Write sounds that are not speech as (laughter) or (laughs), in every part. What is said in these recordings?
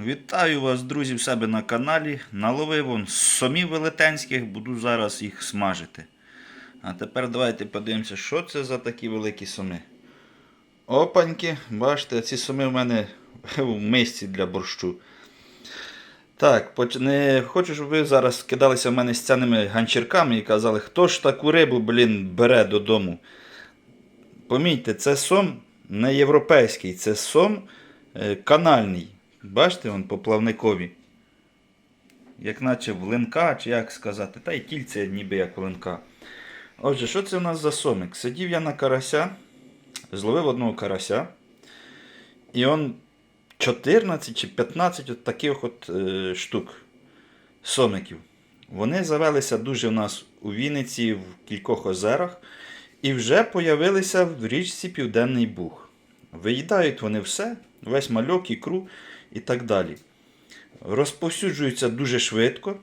Вітаю вас, друзі, в себе на каналі. Наловив вон сомів велетенських, буду зараз їх смажити. А тепер давайте подивимося, що це за такі великі соми. Опаньки, бачите, ці соми в мене (laughs) в мисці для борщу. Так, не хочу, щоб ви зараз кидалися в мене з цяними ганчірками і казали, хто ж таку рибу, блін, бере додому. Помітьте, це сом не європейський, це сом е, канальний. Бачите, он по плавникові. Як наче в линка, чи як сказати, та й кільце ніби як в линка. Отже, що це у нас за сомик? Сидів я на карася, зловив одного карася. І он 14 чи 15 от таких от е, штук сомиків. Вони завелися дуже у нас у Вінниці в кількох озерах. І вже появилися в річці Південний Буг. Виїдають вони все, весь мальок, ікру і так далі. Розповсюджуються дуже швидко.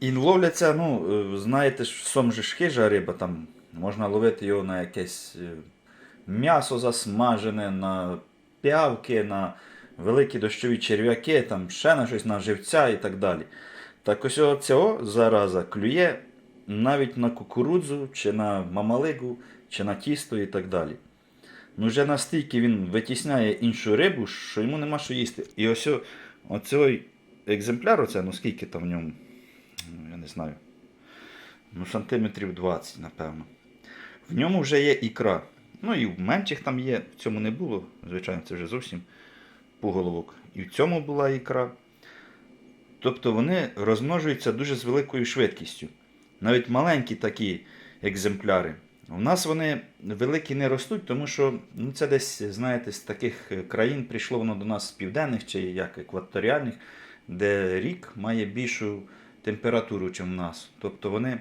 І ловляться, ну, е, знаєте, сом же ж хижа риба, там можна ловити його на якесь е, м'ясо засмажене, на п'явки, на великі дощові черв'яки, там ще на щось на живця і так далі. Так ось цього зараза клює навіть на кукурудзу, чи на мамалигу, чи на тісто і так далі. Ну, вже настільки він витісняє іншу рибу, що йому нема що їсти. І ось оцей екземпляр, оце, ну скільки там в ньому, ну, я не знаю. Ну, сантиметрів 20, напевно. В ньому вже є ікра. Ну і в менших там є, в цьому не було. Звичайно, це вже зовсім поголовок. І в цьому була ікра. Тобто вони розмножуються дуже з великою швидкістю. Навіть маленькі такі екземпляри. У нас вони великі не ростуть, тому що ну, це десь, знаєте, з таких е, країн прийшло воно до нас з південних чи як екваторіальних, де рік має більшу температуру, ніж в нас. Тобто вони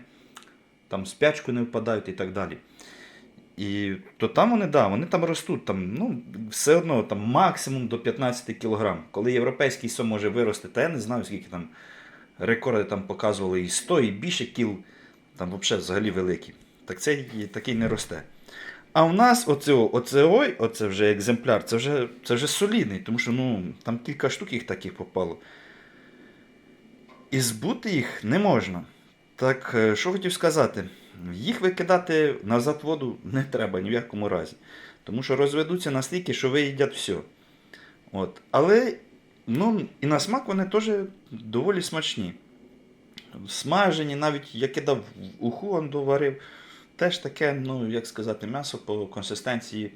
там спячку не впадають і так далі. І то там вони, да, вони там ростуть, там, ну, все одно там максимум до 15 кг. Коли європейський сом може вирости, та я не знаю, скільки там рекорди там показували і 100, і більше кіл, там взагалі великі. Так цей такий не росте. А в нас оце, оце, оце вже екземпляр, це вже, це вже солідний, тому що ну, там кілька штук їх таких попало. І збути їх не можна. Так, е, що хотів сказати? Їх викидати назад воду не треба ні в якому разі. Тому що розведуться настільки, що виїдять все. От. Але ну, і на смак вони теж доволі смачні. Смажені, навіть я кидав в уху, он доварив. Теж таке, ну, як сказати, м'ясо по консистенції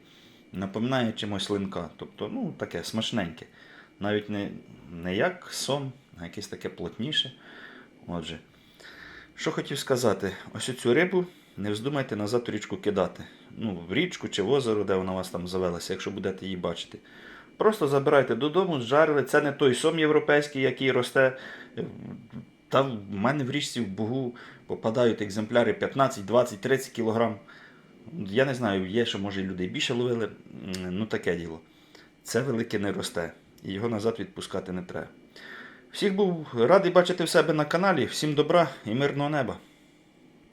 напоминає чимось линка. Тобто, ну, таке смачненьке. Навіть не, не як сом, а якесь таке плотніше. Отже. Що хотів сказати, ось цю рибу не вздумайте назад у річку кидати. Ну, в річку чи в озеро, де вона у вас там завелася, якщо будете її бачити. Просто забирайте додому, зжарили. Це не той сом європейський, який росте. Та в мене в річці в Бугу попадають екземпляри 15, 20, 30 кілограм. Я не знаю, є, що може люди більше ловили. Ну таке діло. Це велике не росте. І його назад відпускати не треба. Всіх був радий бачити в себе на каналі. Всім добра і мирного неба.